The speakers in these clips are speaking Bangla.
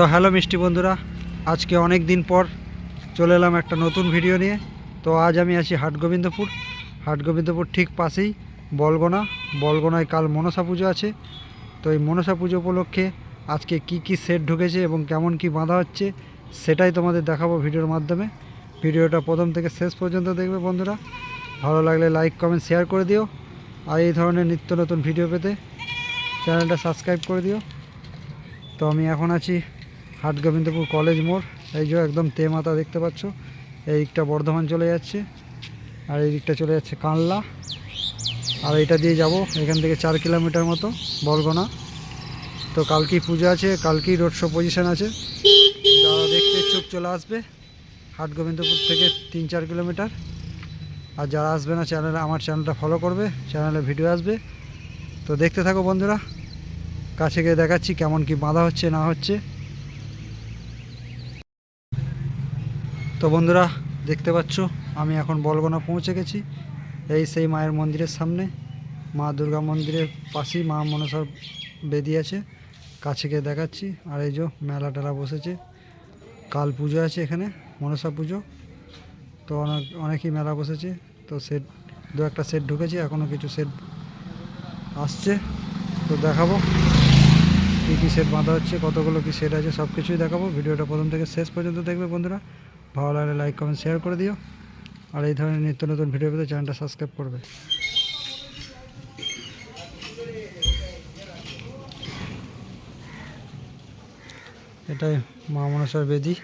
তো হ্যালো মিষ্টি বন্ধুরা, আজকে অনেক দিন পর চলে এলাম একটা নতুন ভিডিও নিয়ে। তো আজ আমি আছি হাটগোবিন্দপুর। হাটগোবিন্দপুর ঠিক পাশেই বলগোনা। বলগোনায় কাল মনসা পুজো আছে। তো এই মনসা পুজো উপলক্ষে আজকে কি কি সেট ঢুকেছে এবং কেমন কি বাঁধা হচ্ছে সেটাই তোমাদের দেখাবো ভিডিওর মাধ্যমে। ভিডিওটা প্রথম থেকে শেষ পর্যন্ত দেখবে বন্ধুরা। ভালো লাগলে লাইক, কমেন্ট, শেয়ার করে দিও। আর এই ধরনের নিত্য নতুন ভিডিও পেতে চ্যানেলটা সাবস্ক্রাইব করে দিও। তো আমি এখন আছি হাট গোবিন্দপুর কলেজ মোড়, এই যে একদম তে মাথা দেখতে পাচ্ছ এই দিকটা বর্ধমান চলে যাচ্ছে, আর এই দিকটা চলে যাচ্ছে কানলা, আর এটা দিয়ে যাব এখান থেকে চার কিলোমিটার মতো বলগোনা তো কালকেই পুজো আছে, কালকেই রোড শো পজিশন আছে। যারা দেখতে ইচ্ছুক চলে আসবে হাট গোবিন্দপুর থেকে তিন চার কিলোমিটার। আর যারা আসবে না চ্যানেলে আমার চ্যানেলটা ফলো করবে চ্যানেলে ভিডিও আসবে। তো দেখতে থাকো বন্ধুরা, কাছে গিয়ে দেখাচ্ছি কেমন কি বাঁধা হচ্ছে, না হচ্ছে। তো বন্ধুরা, দেখতে পাচ্ছ, আমি এখন বলগোনা পৌঁছে গেছি। এই সেই মায়ের মন্দিরের সামনে। মা দুর্গা মন্দিরের পাশেই মা মনসার বেদি আছে। কাছে গিয়ে দেখাচ্ছি। আর এই যে মেলা টেলা বসেছে। কাল পুজো আছে এখানে, মনসা পুজো। তো অনেক, অনেকই মেলা বসেছে। তো সেট, দু একটা সেট ঢুকেছে এখনও কিছু সেট আসছে। তো দেখাবো কী কী সেট বাঁধা হচ্ছে, কতগুলো কী সেট আছে সব কিছুই দেখাবো। ভিডিওটা প্রথম থেকে শেষ পর্যন্ত দেখবে বন্ধুরা। ভালো লাগলে লাইক কমেন্ট শেয়ার করে দিও। আর এই ধরনের নিত্য নতুন ভিডিও পেতে চ্যানেলটা সাবস্ক্রাইব করবে। এটাই মা মনসার বেদি।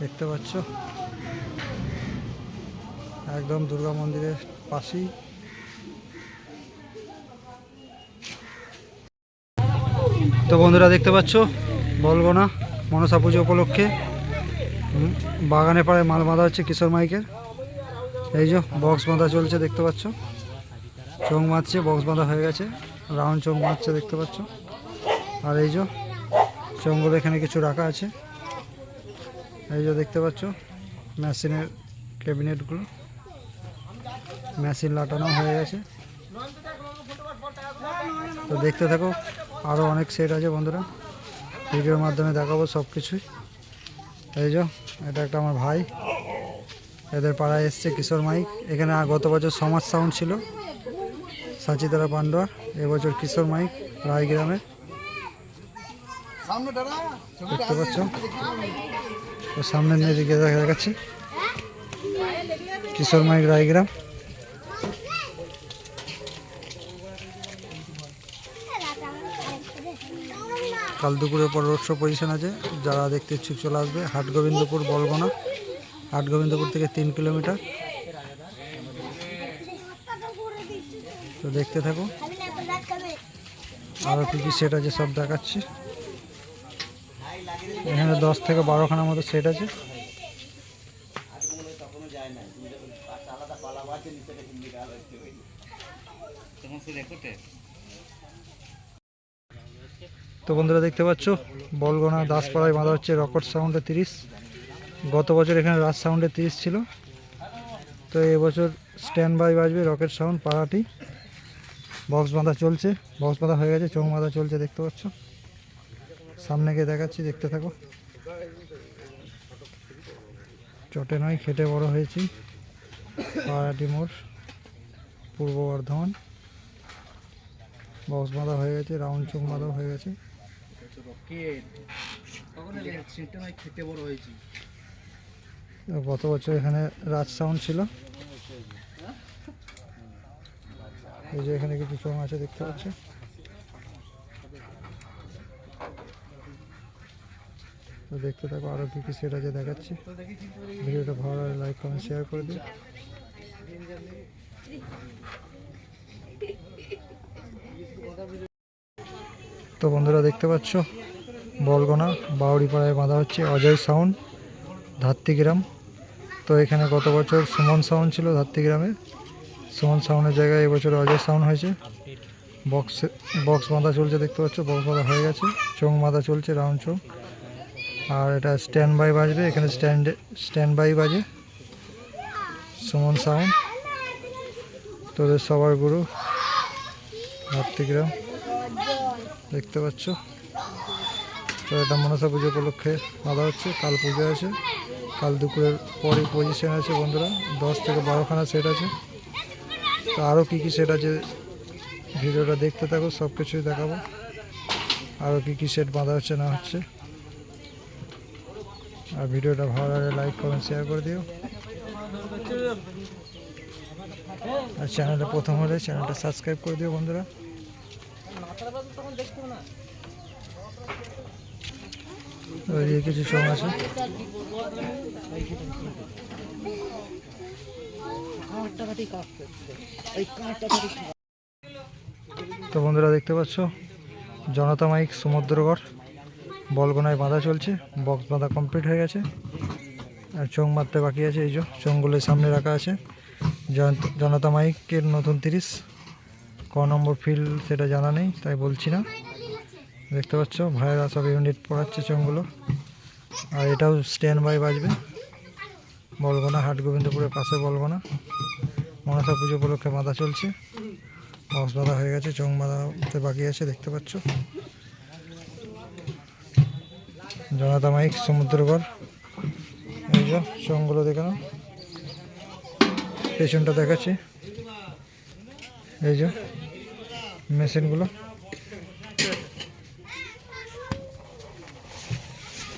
দেখতে পাচ্ছ? একদম দুর্গা মন্দিরের পাশেই। তো বন্ধুরা দেখতে পাচ্ছ? বলব না, মনসা পুজো উপলক্ষে। বাগানে পাড়ায় মাল বাঁধা হচ্ছে কিশোর মাইকের। এই যে বক্স বাঁধা চলছে, দেখতে পাচ্ছ? চোখ মারছে বক্স বাঁধা হয়ে গেছে। রাউন্ড চোখ মারছে দেখতে পাচ্ছ? আর এই যে চোখগুলো এখানে কিছু রাখা আছে। এই যে দেখতে পাচ্ছ, মেশিনের ক্যাবিনেটগুলো। মেশিন লাটানো হয়ে গেছে। তো দেখতে থাকো আরও অনেক সেট আছে বন্ধুরা। ভিডিওর মাধ্যমে দেখাবো সব কিছুই এই যে, এটা একটা আমার ভাই। এদের পাড়ায় এসছে কিশোর মাইক। এখানে গত বছর সমাজ সাউন্ড ছিল। সাচিতারা পান্ডুয়ার এবছর কিশোর মাইক, রায়গ্রামে। দেখতে পাচ্ছ? তো সামনের দিকে দেখা যাচ্ছে কিশোর মাইক, রায়গ্রাম। কাল দুপুরের পর রোড শো পজিশন আছে। যারা দেখতে ইচ্ছুক চলে আসবে। হাট গোবিন্দপুর বলগোনা। হাট গোবিন্দপুর থেকে তিন কিলোমিটার। তো দেখতে থাকো। আরও কী কী সেট আছে সব দেখাচ্ছি। এখানে দশ থেকে বারোখানার মতো সেট আছে। তো বন্ধুরা দেখতে পাচ্ছ, বলগোনা দাসপাড়ায় বাঁধা হচ্ছে রকট সাউন্ডে তিরিশ। গত বছর এখানে রাজ সাউন্ডে তিরিশ ছিল। তো এবছর স্ট্যান্ড বাই বাজবে রকেট সাউন্ড পাড়াটি। বক্স বাঁধা চলছে, বক্স বাঁধা হয়ে গেছে, চোখ বাঁধা চলছে, দেখতে পাচ্ছ। সামনে গিয়ে দেখাচ্ছি, দেখতে থাকো। চটে নয়, খেটে বড় হয়েছি। পাড়াটি মোড়, পূর্ব বর্ধমান। বক্স বাঁধা হয়ে গেছে, রাউন্ড চোখ বাঁধা হয়ে গেছে। গত বছর এখানে রাজ সাউন্ড ছিল। এই যে এখানে কিছু চোখ আছে দেখতে পাচ্ছ। দেখতে থাকো আরও কী কী সেট আছে দেখাচ্ছি। ভিডিওটা ভালো লাগে লাইক কমেন্ট শেয়ার করে দিও। তো বন্ধুরা দেখতে পাচ্ছ বলগোনা বাউরি পাড়ায় বাঁধা হচ্ছে অজয় সাউন্ড, ধাত্রিগ্রাম। তো এখানে গত বছর সুমন সাউন্ড ছিল ধাত্রিগ্রামে। সুমন সাউন্ডের জায়গায় এবছর অজয় সাউন্ড হয়েছে। বক্স বক্স বাঁধা চলছে, দেখতে পাচ্ছ? বক্স বাঁধা হয়ে গেছে। চোখ বাঁধা চলছে, রাউন্ড চোখ আর এটা স্ট্যান্ড বাই বাজবে, এখানে স্ট্যান্ডে, স্ট্যান্ড বাই বাজে। সুমন সাউন্ড। তোদের সবার গুরু, ধাত্রিগ্রাম। দেখতে পাচ্ছ? তো এটা মনসা পুজো উপলক্ষে বাঁধা হচ্ছে, কাল পুজো আছে। কাল দুপুরের পরে পজিশন আছে বন্ধুরা, দশ থেকে বারোখানা সেট আছে। তো আরও কী কী সেট আছে ভিডিওটা দেখতে থাকো, সব কিছুই দেখাবো। আরও কী কী সেট বাঁধা হচ্ছে, না হচ্ছে। আর ভিডিওটা ভালো লাগলে লাইক কমেন্ট শেয়ার করে দিও। আর চ্যানেলটা প্রথম হলে চ্যানেলটা সাবস্ক্রাইব করে দিও বন্ধুরা। ওইদিকে কিছু চং আছে। তো বন্ধুরা দেখতে পাচ্ছ, জনতা মাইক, সমুদ্রগড়, বলগোনায় বাঁধা চলছে, বক্স বাঁধা কমপ্লিট হয়ে গেছে। আর চোং মারতে বাকি আছে, এই যে চোঙগুলো সামনে রাখা আছে। জনতা মাইকের নতুন তিরিশ, ক নম্বর ফিল্ড সেটা জানা নেই, তাই বলছি না। দেখতে পাচ্ছ, ভাইয়েরা সব ইউনিট পড়াচ্ছে চোঙগুলো। আর এটাও স্ট্যান্ড বাই বাজবে। বলগোনা হাট গোবিন্দপুরের পাশে বলগোনা। মনসা পুজো উপলক্ষে বাঁধা চলছে। বক্স বাঁধা হয়ে গেছে চোং বাঁধাতে বাকি আছে, দেখতে পাচ্ছ। জনতা মাইক সমুদ্রগড় এই যে চোঙগুলো দেখানো। পেছনটা দেখাচ্ছি। এই যে মেশিনগুলো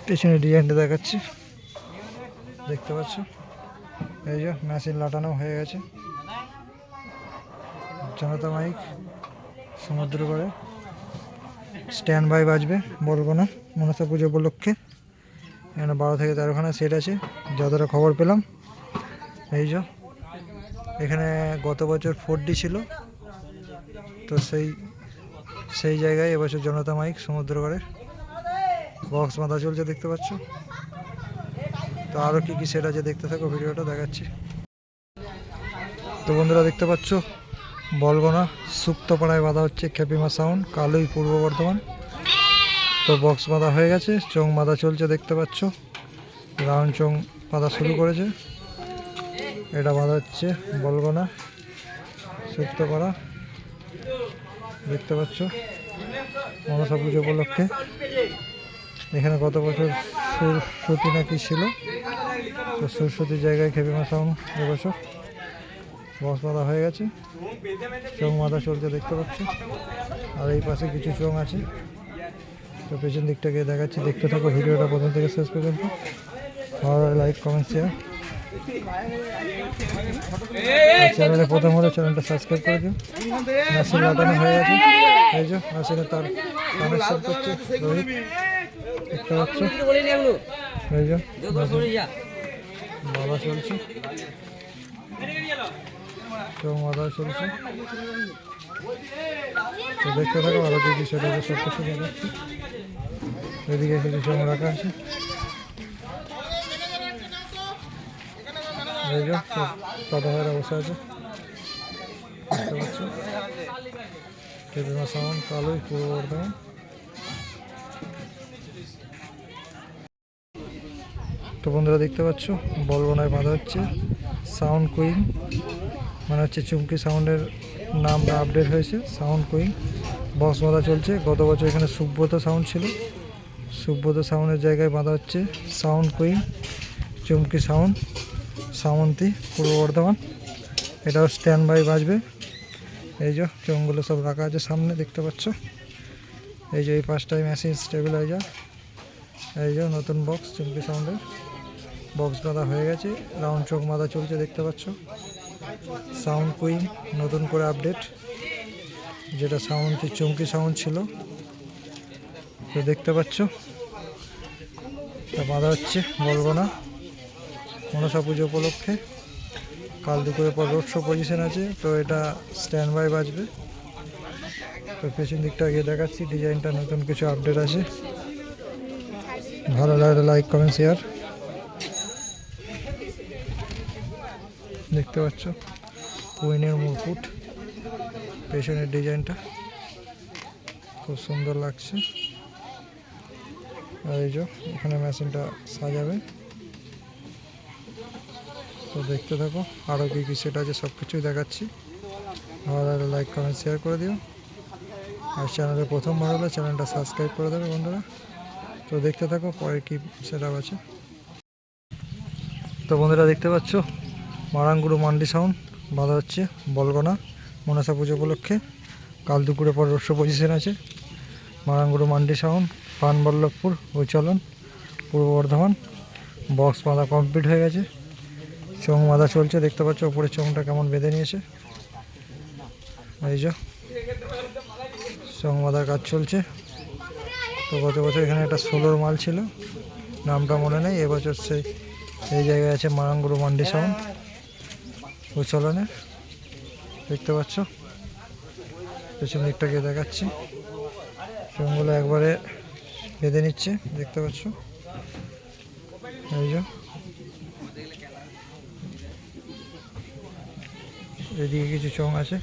পেছনে ডিজাইনটা দেখাচ্ছি। দেখতে পাচ্ছ? এই যে মেশিন লাটানো হয়ে গেছে। জনতা মাইক সমুদ্র করে। স্ট্যান্ড বাই বাজবে, বলব না। মনসা পুজো উপলক্ষে। এখানে বারো থেকে তেরোখানা সেট আছে। যতটা খবর পেলাম। এই যে, এখানে গত বছর ফোর ডি ছিল। তো সেই সেই জায়গায় এবছর জনতা মাইক সমুদ্রগড়ের বক্স বাঁধা চলছে, দেখতে পাচ্ছ? তো আরও কী কী সেট আছে, দেখতে থাকো, ভিডিওটা দেখাচ্ছি। তো বন্ধুরা, দেখতে পাচ্ছ? বলগোনা সুপ্তপাড়ায় বাঁধা হচ্ছে খেপিমা সাউন্ড কালুই পূর্ব বর্ধমান। তো বক্স বাঁধা হয়ে গেছে, চোং বাঁধা চলছে, দেখতে পাচ্ছ? রাউন্ড চোং বাঁধা শুরু করেছে। এটা বাঁধা হচ্ছে বলগোনা সুপ্তপাড়া দেখতে পাচ্ছ? মনসা পুজো উপলক্ষে। এখানে গত বছর সুরসতী নাকি ছিল। তো সুরসতীর জায়গায় খেপিমা সাউন্ড এবছর বক্স বাঁধা হয়ে গেছে। চোং বাঁধা চলছে দেখতে পাচ্ছি। আর এই পাশে কিছু চোং আছে। তো পেছন দিকটাকে দেখাচ্ছি। দেখতে থাকো ভিডিওটা প্রথম থেকে শেষ পর্যন্ত। ভালো লাইক কমেন্ট শেয়ার চ্যানেলে প্রথম হলে চ্যানেলটা সাবস্ক্রাইব করে দিও। মেশিন লাগানো হয়ে গেছে। এই যে মেশিনে তার কানেকশন করছে। দেখতে পাচ্ছ? বাবা চলছে। তো মাদা চলছে। দেখতে থাকো, আরও কিছু দেখাচ্ছি এদিকে কিছু রাখা আছে। দাদা ভাইরা বসে আছে। দেখতে পাচ্ছ? কেবিমা সাউন্ড কালোই পূর্ব বর্ধমান। তো বন্ধুরা দেখতে পাচ্ছ, বলবনায় বাঁধা হচ্ছে সাউন্ড কুইন মানে হচ্ছে চুমকি সাউন্ডের নাম আপডেট হয়েছে সাউন্ড কুইন বক্স বাঁধা চলছে, গত বছর এখানে সুব্রত সাউন্ড ছিল। সুব্রত সাউন্ডের জায়গায় বাঁধা হচ্ছে sound queen Chumki sound Samanti, Purba Bardhaman. এটাও স্ট্যান্ড বাই বাজবে। এই যে চোঙগুলো সব রাখা আছে সামনে, দেখতে পাচ্ছ। এই যে এই পাঁচটাই মেশিন স্টেবিলাইজার এই যে নতুন বক্স চুমকি সাউন্ডের বক্স বাঁধা হয়ে গেছে। রাউন্ড চোখ বাঁধা চলছে, দেখতে পাচ্ছ। সাউন্ড কুইন নতুন করে আপডেট যেটা সাউন্ড চমকি সাউন্ড ছিল। তো দেখতে পাচ্ছ। তা বাঁধা হচ্ছে, বলব না। মনসা পুজো উপলক্ষে। কাল দুপুরের পর রোড শো পজিশন আছে, তো এটা স্ট্যান্ড বাই বাজবে। তো পেছন দিকটা গিয়ে দেখাচ্ছি ডিজাইনটা নতুন কিছু আপডেট আছে। ভালো লাগলে লাইক কমেন্ট শেয়ার দেখতে পাচ্ছ? কুইনের মুকুট। পেছনের ডিজাইনটা। খুব সুন্দর লাগছে। আর এই যে, এখানে মেশিনটা সাজাবে। তো দেখতে থাকো আরও কী কী সেট আছে সব কিছুই দেখাচ্ছি। ভালো লাগলে লাইক কমেন্ট শেয়ার করে দিও। আর চ্যানেলে প্রথমবার হলে চ্যানেলটা সাবস্ক্রাইব করে দেবে বন্ধুরা। তো দেখতে থাকো, পরে কী সেট আছে। তো বন্ধুরা দেখতে পাচ্ছ মারাঙ্গুরু মান্ডি সাউন্ড, বাঁধা হচ্ছে বলগনা, মনসা পুজো উপলক্ষে। কাল দুপুরে পর রস্য পজিশন আছে। মারাঙ্গুরু মান্ডি সাউন্ড, পানবল্লভপুর চলন পূর্ব বর্ধমান। বক্স বাঁধা কমপ্লিট হয়ে গেছে। চোং বাঁধা চলছে, দেখতে পাচ্ছ ওপরে চোংটা কেমন বেঁধে নিয়েছে। এই যে চোং বাঁধার কাজ চলছে। তো গত বছর এখানে একটা ষোলোর মাল ছিল। নামটা মনে নেই, এবছর সেই, এই জায়গায় আছে মারাঙ্গুরু মান্ডি সাউন্ড। উচলনে দেখতে পাচ্ছ? পেছন দিকটাকে দেখাচ্ছি। চোঙগুলো একবারে বেঁধে নিচ্ছে, দেখতে পাচ্ছ? এই যে। এদিকে কিছু চং আছে।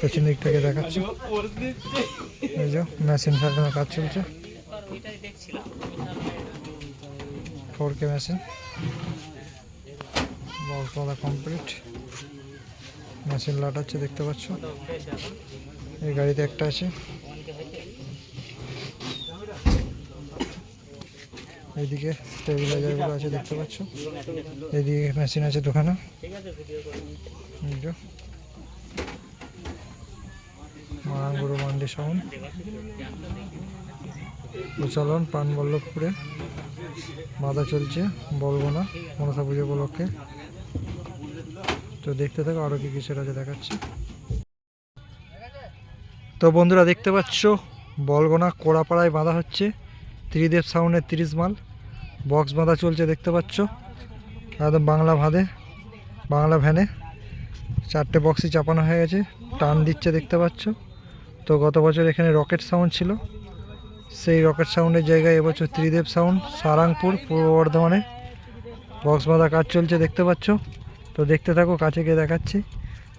পেছন দিকটাকে দেখাচ্ছি। এই যে, মেশিন সাজানোর কাজ চলছে। Four K machine. বাঁধা কমপ্লিট মেশিন লাটাচ্ছে, দেখতে পাচ্ছ? এই গাড়িতে একটা আছে। এইদিকে স্টেবিলাইজারগুলো আছে, দেখতে পাচ্ছ? এইদিকে মেশিন আছে যে। মারাঙ্গুরু মান্ডি সাউন্ড। চলন পানবল্লভপুরে। বাধা চলছে, বলব না, মনসা পুজো উপলক্ষে। তো দেখতে থাকো আরও কি কিসের আছে দেখাচ্ছি। তো বন্ধুরা, দেখতে পাচ্ছ, বলগোনা কোড়াপাড়ায় বাঁধা হচ্ছে, ত্রিদেব সাউন্ডের তিরিশ মাল। বক্স বাঁধা চলছে, দেখতে পাচ্ছ, একদম বাংলা ভাঁধে বাংলা ভ্যানে। চারটে বক্সই চাপানো হয়ে গেছে, টান দিচ্ছে, দেখতে পাচ্ছ। তো গত বছর এখানে রকেট সাউন্ড ছিল। সেই রকেট সাউন্ডের জায়গায় এবছর ত্রিদেব সাউন্ড, সারাংপুর, পূর্ব বর্ধমানে। বক্স বাঁধা কাজ চলছে, দেখতে পাচ্ছ। তো দেখতে থাকো, কাছে গিয়ে দেখাচ্ছি।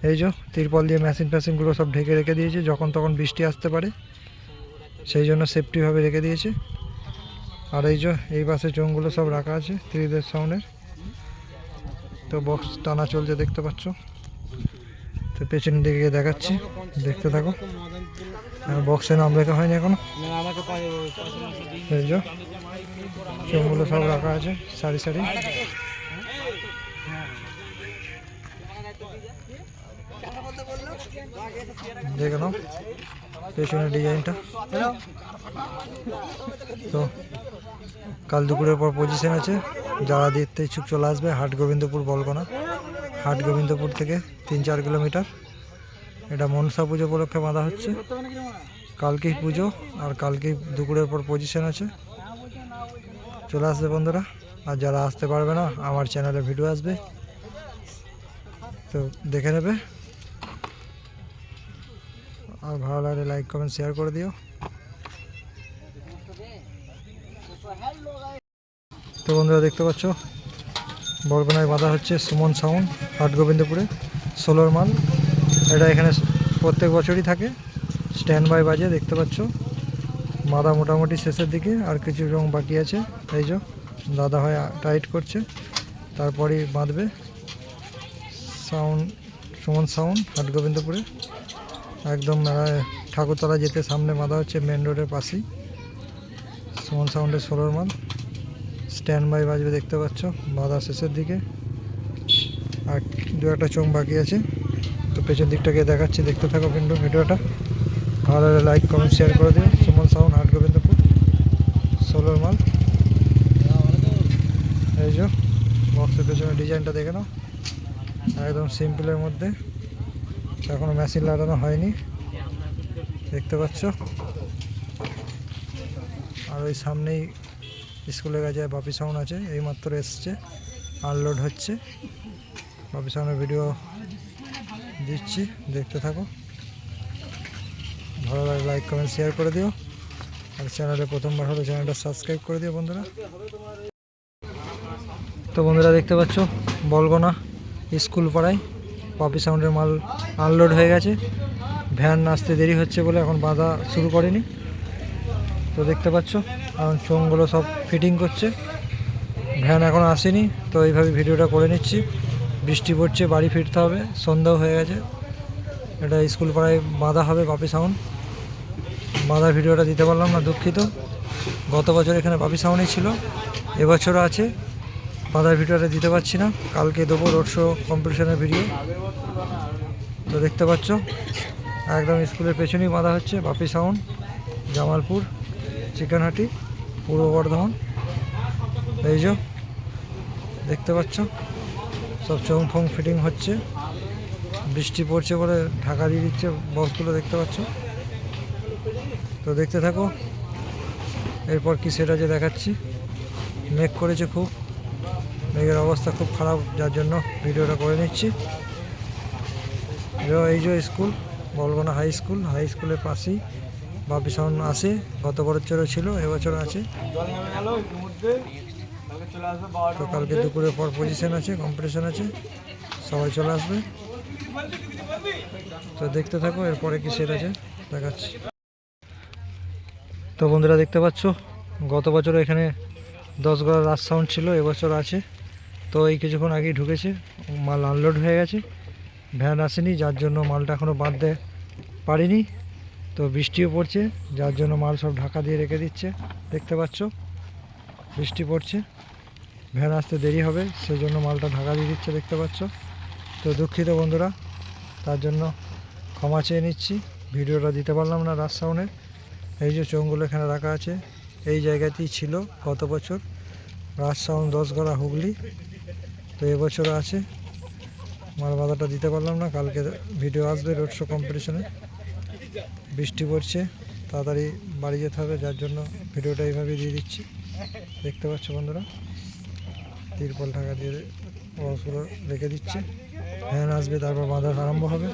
এই যে, তিরপল দিয়ে মেশিন ফ্যাশিনগুলো সব ঢেকে রেখে দিয়েছে, যখন তখন বৃষ্টি আসতে পারে। সেই জন্য সেফটিভাবে রেখে দিয়েছে। আর এই যে, এই পাশে চোঙগুলো সব রাখা আছে ত্রিদেব সাউন্ডের। তো বক্স টানা চলছে, দেখতে পাচ্ছ? তো পেছন দিকে গিয়ে দেখাচ্ছি, দেখতে থাকো। বক্সে নাম লেখা হয়নি এখনও। এই যে, চোঙগুলো সব রাখা আছে, সারি সারি। দেখে নাও পেছনের ডিজাইনটা তো কাল দুপুরের পর পজিশন আছে যারা দেখতে ইচ্ছুক চলে আসবে হাট গোবিন্দপুর বলগোনা হাট গোবিন্দপুর থেকে তিন চার কিলোমিটার এটা মনসা পুজো উপলক্ষে বাঁধা হচ্ছে কালকেই পুজো আর কালকেই দুপুরের পর পজিশন আছে চলে আসবে বন্ধুরা আর যারা আসতে পারবে না আমার চ্যানেলে ভিডিও আসবে তো দেখে নেবে আর ভালো লাগলে লাইক কমেন্ট শেয়ার করে দিও। তো বন্ধুরা, দেখতে পাচ্ছ? বরগনায় বাঁধা হচ্ছে সুমন সাউন্ড হাট গোবিন্দপুরে ষোলোর মাল। এটা এখানে প্রত্যেক বছরই থাকে। স্ট্যান্ড বাই বাজে, দেখতে পাচ্ছ? বাঁধা মোটামুটি শেষের দিকে, আর কিছু রং বাকি আছে। এই যে, দাদা হয় টাইট করছে, তারপরেই বাঁধবে। সাউন্ড, সুমন সাউন্ড হাট গোবিন্দপুরে একদম ঠাকুরতলা যেতে সামনে বাঁধা হচ্ছে মেন রোডের পাশেই। সুমন সাউন্ডের ষোলোর মাল স্ট্যান্ড বাই বাজবে দেখতে পাচ্ছ, বাঁধা শেষের দিকে। আর দু একটা চোখ বাকি আছে, তো পেছন দিকটাকে দেখাচ্ছি, দেখতে থাকো কিন্তু ভিডিওটা। ভালো লাগলে লাইক কমেন্ট শেয়ার করে দিও। সুমন সাউন্ড হাট গোবিন্দপুর। ষোলোর মাল এই যে বক্সের পেছনে ডিজাইনটা দেখে নাও। একদম সিম্পলের মধ্যে। এখনও মেশিন লাগানো হয়নি। দেখতে পাচ্ছ? আর ওই সামনেই স্কুলের কাছে বাপি সাউন্ড আছে, এইমাত্র এসছে। আনলোড হচ্ছে। বাপি সাউন্ডের ভিডিও দিচ্ছি, দেখতে থাকো। ভালো লাগে লাইক কমেন্ট শেয়ার করে দিও। আর চ্যানেলে প্রথমবার হলে চ্যানেলটা সাবস্ক্রাইব করে দিও বন্ধুরা। তো বন্ধুরা দেখতে পাচ্ছ বলগোনা স্কুল পাড়ায় পপি সাউন্ডের মাল আনলোড হয়ে গেছে। ভ্যান আসতে দেরি হচ্ছে বলে এখন বাঁধা শুরু করেনি। তো দেখতে পাচ্ছ, এখন চোঙগুলো সব ফিটিং করছে। ভ্যান এখন আসেনি, তো এইভাবে ভিডিওটা করে নিচ্ছি। বৃষ্টি পড়ছে, বাড়ি ফিরতে হবে, সন্ধ্যাও হয়ে গেছে। এটা স্কুল পাড়ায় বাঁধা হবে পপি সাউন্ড বাঁধা ভিডিওটা দিতে পারলাম না, দুঃখিত। গত বছর এখানে বাপি সাউনি ছিল, এবছরও আছে। বাঁধার ভিডিওটা দিতে পারছি না। কালকে দেবো রোড শো কম্পিটিশনের ভিডিও তো দেখতে পাচ্ছ, একদম স্কুলের পেছনেই বাঁধা হচ্ছে, বাপি সাউন্ড জামালপুর, চিকেনহাটি, পূর্ব বর্ধমান। এই যে, দেখতে পাচ্ছ, সব চোং ফোং ফিটিং হচ্ছে। বৃষ্টি পড়ছে বলে ঢাকা দিয়ে দিচ্ছে বক্সগুলো দেখতে পাচ্ছ। তো দেখতে থাকো, এরপর কি সেটা যে দেখাচ্ছি। মেঘ করেছে খুব। মেঘের অবস্থা খুব খারাপ, যার জন্য ভিডিওটা করে নিচ্ছি। এই যে school Balgona high school, high স্কুলের পাশেই বাপি সাউন্ড আসে গত বছরও ছিল, এবছর আছে। তো কালকে দুপুরের পর পজিশন আছে কম্পিটিশন আছে, সবাই চলে আসবে। তো দেখতে থাকো, এরপরে কি সেট আছে, দেখাচ্ছি। তো বন্ধুরা দেখতে পাচ্ছ, গত বছর এখানে দশ গড়া রাজ সাউন্ড ছিল, এবছর আছে। তো এই কিছুক্ষণ আগেই ঢুকেছে, মাল আনলোড হয়ে গেছে। ভ্যান আসেনি, যার জন্য মালটা এখনও বাঁধতে পারিনি। তো বৃষ্টিও পড়ছে, যার জন্য মাল সব ঢাকা দিয়ে রেখে দিচ্ছে, দেখতে পাচ্ছ? বৃষ্টি পড়ছে। ভ্যান আসতে দেরি হবে সেই জন্য মালটা ঢাকা দিয়ে দিচ্ছে, দেখতে পাচ্ছ? তো দুঃখিত বন্ধুরা, তার জন্য ক্ষমা চেয়ে নিচ্ছি। ভিডিওটা দিতে পারলাম না রাজ সাউন্ডের এই যে চোঙগুলো এখানে রাখা আছে, এই জায়গাতেই ছিল গত বছর। রাজ সাউন্ড দশগড়া হুগলি। তো এবছর আছে। মাল বাধাটা দিতে পারলাম না, কালকে ভিডিও আসবে রোড শো কম্পিটিশনে বৃষ্টি পড়ছে, তাড়াতাড়ি বাড়ি যেতে হবে, যার জন্য ভিডিওটা এইভাবে দিয়ে দিচ্ছি। দেখতে পাচ্ছ বন্ধুরা, তিরপল ঢাকা দিয়ে বক্সগুলো রেখে দিচ্ছে। ফ্যান আসবে, তারপর বাঁধা আরম্ভ হবে।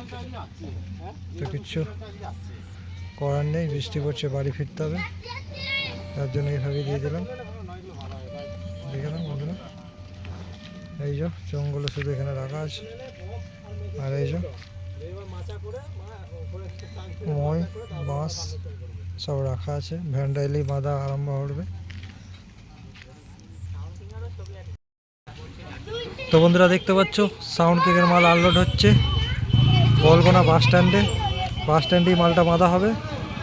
তো কিচ্ছু করার নেই, বৃষ্টি পড়ছে, বাড়ি ফিরতে হবে। তার জন্য এইভাবে দিয়ে দিলাম। দেখলাম বন্ধুরা। এই যে চোঙগুলো শুধু এখানে রাখা আছে। আর এই যে, মই, বাঁশ সব রাখা আছে। ভ্যানটা এলেই বাঁধা আরম্ভ করবে। তো বন্ধুরা, দেখতে পাচ্ছ সাউন্ড কেকের মাল আনলোড হচ্ছে। বলগোনা বাস স্ট্যান্ডে বাস স্ট্যান্ডেই মালটা বাঁধা হবে।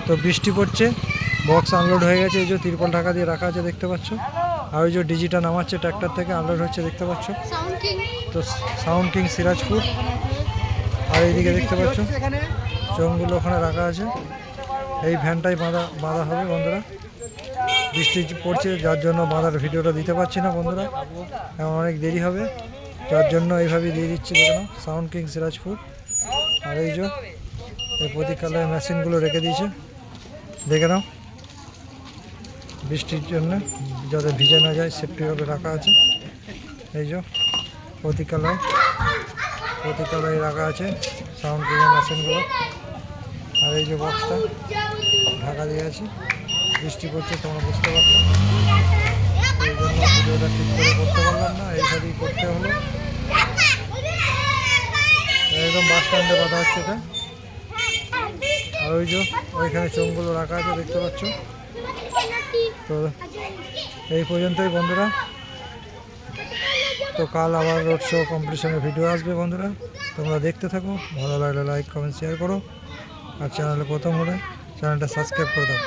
তো বৃষ্টি পড়ছে বক্স আনলোড হয়ে গেছে। এই যে, তিরপল ঢাকা দিয়ে রাখা আছে, দেখতে পাচ্ছ। আর ওই যে ডিজিটা নামাচ্ছে ট্র্যাক্টর থেকে আনলোড হচ্ছে, দেখতে পাচ্ছ? তো সাউন্ড কিং সিরাজপুর। আর এইদিকে দেখতে পাচ্ছ চোঙগুলো ওখানে রাখা আছে। এই ভ্যানটাই বাঁধা বাঁধা হবে বন্ধুরা। বৃষ্টি পড়ছে, যার জন্য বাঁধার ভিডিওটা দিতে পারছি না বন্ধুরা। অনেক দেরি হবে, যার জন্য এইভাবেই দিয়ে দিচ্ছি দেখুন সাউন্ড কিং সিরাজপুর। আর এই যে, এই প্রতীক্ষালয়ের মেশিনগুলো রেখে দিয়েছে, দেখে নাও। বৃষ্টির জন্য যাতে ভিজে না যায় সেফটিভাবে রাখা আছে। এই যে প্রতীক্ষালয় প্রতীক্ষালয়ে রাখা আছে সাউন্ড কিংয়ের মেশিনগুলো আর এই যে বক্সটা ঢাকা দিয়ে আছে। বৃষ্টি পড়ছে, তোমরা বুঝতে পারছ। এই জন্য ভিডিওটা ঠিক করে করতে পারলাম না, এইভাবেই করতে হলো। একদম বাস স্ট্যান্ডে বাধা হচ্ছে এটা। আর ওই যে, ওইখানে চোঙগুলো রাখা আছে, দেখতে পাচ্ছ। তো এই পর্যন্তই বন্ধুরা। তো কাল আবার রোড শো কম্পিটিশনের ভিডিও আসবে বন্ধুরা। তোমরা দেখতে থাকো, ভালো লাগলে লাইক কমেন্ট শেয়ার করো। আর চ্যানেলে প্রথম হলে চ্যানেলটা সাবস্ক্রাইব করে দাও।